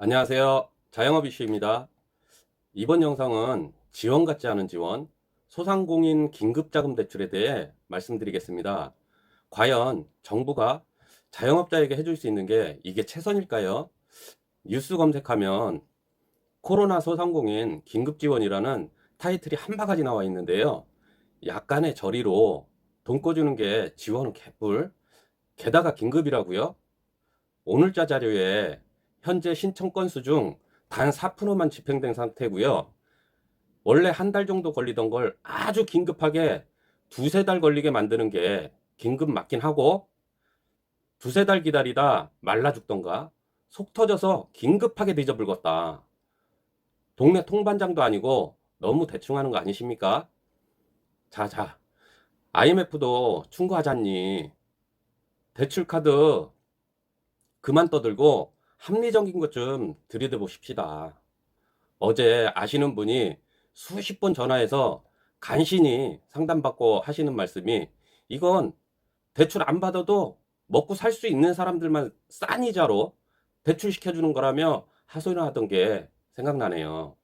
안녕하세요. 자영업 이슈입니다. 이번 영상은 지원 같지 않은 지원, 소상공인 긴급자금 대출에 대해 말씀드리겠습니다. 과연 정부가 자영업자에게 해줄 수 있는 게 이게 최선일까요? 뉴스 검색하면 코로나 소상공인 긴급지원이라는 타이틀이 한 바가지 나와 있는데요. 약간의 저리로 돈 꿔주는 게 지원은 개뿔, 게다가 긴급이라고요? 오늘자 자료에 현재 신청 건수 중 단 4%만 집행된 상태고요. 원래 한 달 정도 걸리던 걸 아주 긴급하게 두세 달 걸리게 만드는 게 긴급 맞긴 하고 두세 달 기다리다 말라 죽던가 속 터져서 긴급하게 뒤져불겄다. 동네 통반장도 아니고 너무 대충 하는 거 아니십니까? 자, 자. IMF도 충고하잖니. 대출 카드 그만 떠들고 합리적인 것 좀 들여다 보십시다. 어제 아시는 분이 수십 번 전화해서 간신히 상담받고 하시는 말씀이 이건 대출 안 받아도 먹고 살 수 있는 사람들만 싼 이자로 대출 시켜주는 거라며 하소연 하던 게 생각나네요.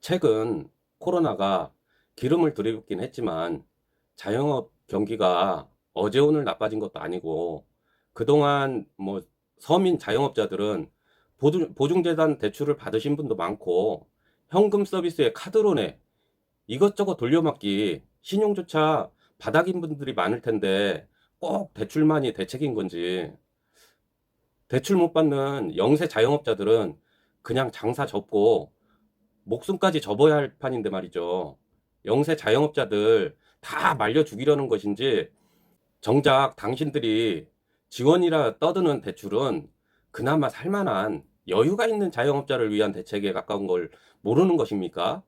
최근 코로나가 기름을 들이붓긴 했지만 자영업 경기가 어제 오늘 나빠진 것도 아니고 그동안 뭐 서민 자영업자들은 보증, 보증 재단 대출을 받으신 분도 많고 현금 서비스에 카드로네 이것저것 돌려막기 신용조차 바닥인 분들이 많을 텐데 꼭 대출만이 대책인 건지 대출 못 받는 영세 자영업자들은 그냥 장사 접고 목숨까지 접어야 할 판인데 말이죠. 영세 자영업자들 다 말려 죽이려는 것인지 정작 당신들이 지원이라 떠드는 대출은 그나마 살만한 여유가 있는 자영업자를 위한 대책에 가까운 걸 모르는 것입니까?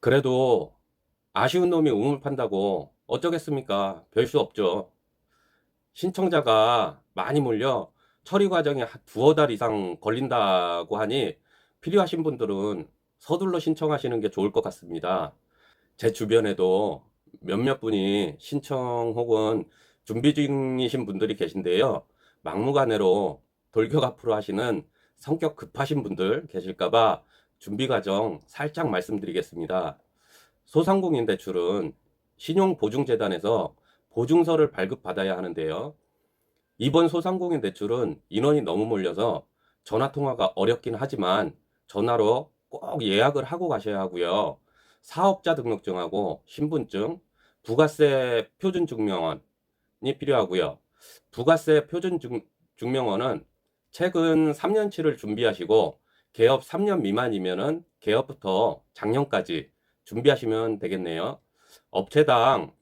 그래도 아쉬운 놈이 우물 판다고 어쩌겠습니까? 별 수 없죠. 신청자가 많이 몰려 처리 과정이 한 두어 달 이상 걸린다고 하니 필요하신 분들은 서둘러 신청하시는 게 좋을 것 같습니다. 제 주변에도 몇몇 분이 신청 혹은 준비 중이신 분들이 계신데요. 막무가내로 돌격 앞으로 하시는 성격 급하신 분들 계실까봐 준비 과정 살짝 말씀드리겠습니다. 소상공인 대출은 신용보증재단에서 보증서를 발급받아야 하는데요. 이번 소상공인 대출은 인원이 너무 몰려서 전화통화가 어렵긴 하지만 전화로 꼭 예약을 하고 가셔야 하고요. 사업자 등록증하고 신분증, 부가세 표준증명원이 필요하고요. 부가세 표준 증, 증명원은 최근 3년치를 준비하시고 개업 3년 미만이면은 개업부터 작년까지 준비하시면 되겠네요. 업체당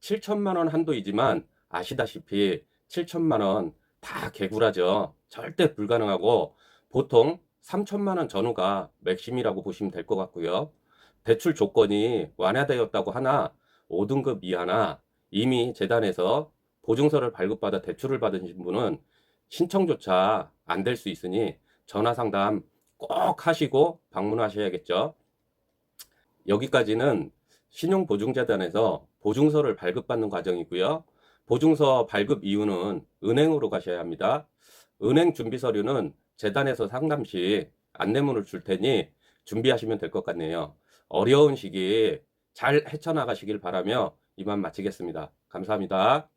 7천만 원 한도이지만 아시다시피 7천만 원 다 개구라죠. 절대 불가능하고 보통 3천만 원 전후가 맥심이라고 보시면 될 것 같고요. 대출 조건이 완화되었다고 하나 5등급 이하나 이미 재단에서 보증서를 발급받아 대출을 받으신 분은 신청조차 안 될 수 있으니 전화 상담 꼭 하시고 방문하셔야겠죠. 여기까지는 신용보증재단에서 보증서를 발급받는 과정이고요. 보증서 발급 이유는 은행으로 가셔야 합니다. 은행 준비 서류는 재단에서 상담 시 안내문을 줄 테니 준비하시면 될 것 같네요. 어려운 시기 잘 헤쳐나가시길 바라며 이만 마치겠습니다. 감사합니다.